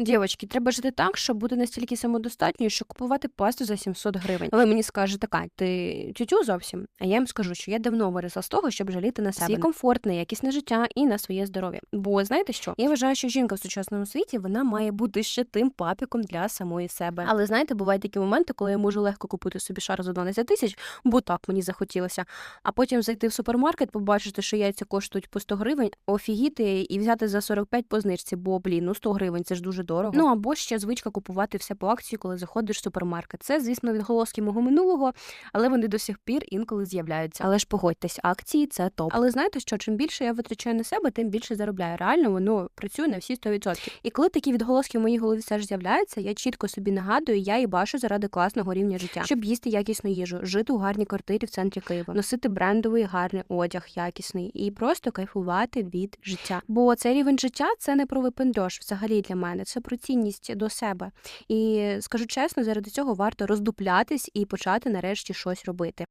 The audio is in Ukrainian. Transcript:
Дівочки, треба жити так, щоб бути настільки самодостатньою, що купувати пасту за 700 гривень. Ви мені скажете, Кать, ти тютю зовсім? А я їм скажу, що я давно виросла з того, щоб жаліти на себе свій комфорт, на якісне життя і на своє здоров'я. Бо знаєте що? Я вважаю, що жінка в сучасному світі вона має бути ще тим папіком для самої себе. Але знаєте, бувають такі моменти, коли я можу легко купити собі шар за 12 тисяч, бо так мені захотілося. А потім зайти в супермаркет, побачити, що яйця коштують по 100 гривень, офігіти і взяти за 45 по знижці, бо блін, ну 100 гривень це ж дуже дорого. Ну або ще звичка купувати все по акції, коли заходиш в супермаркет. Це, звісно, відголоски мого минулого, але вони до сих пір інколи з'являються. Але ж погодьтесь, акції це топ. Але знаєте що? Чим більше я витрачаю на себе, тим більше заробляю. Реально воно працює на всі 100%. І коли такі відголоски в моїй голові все ж з'являються, я чітко собі нагадую, я і башу заради класного рівня життя, щоб їсти якісну їжу, жити у гарній квартирі в центрі Києва, носити брендовий гарний одяг, якісний і просто кайфувати від життя. Бо цей рівень життя це не про випендрьош взагалі для мене, це про цінність до себе. І скажу чесно, заради цього варто роздуплятись і почати нарешті щось робити.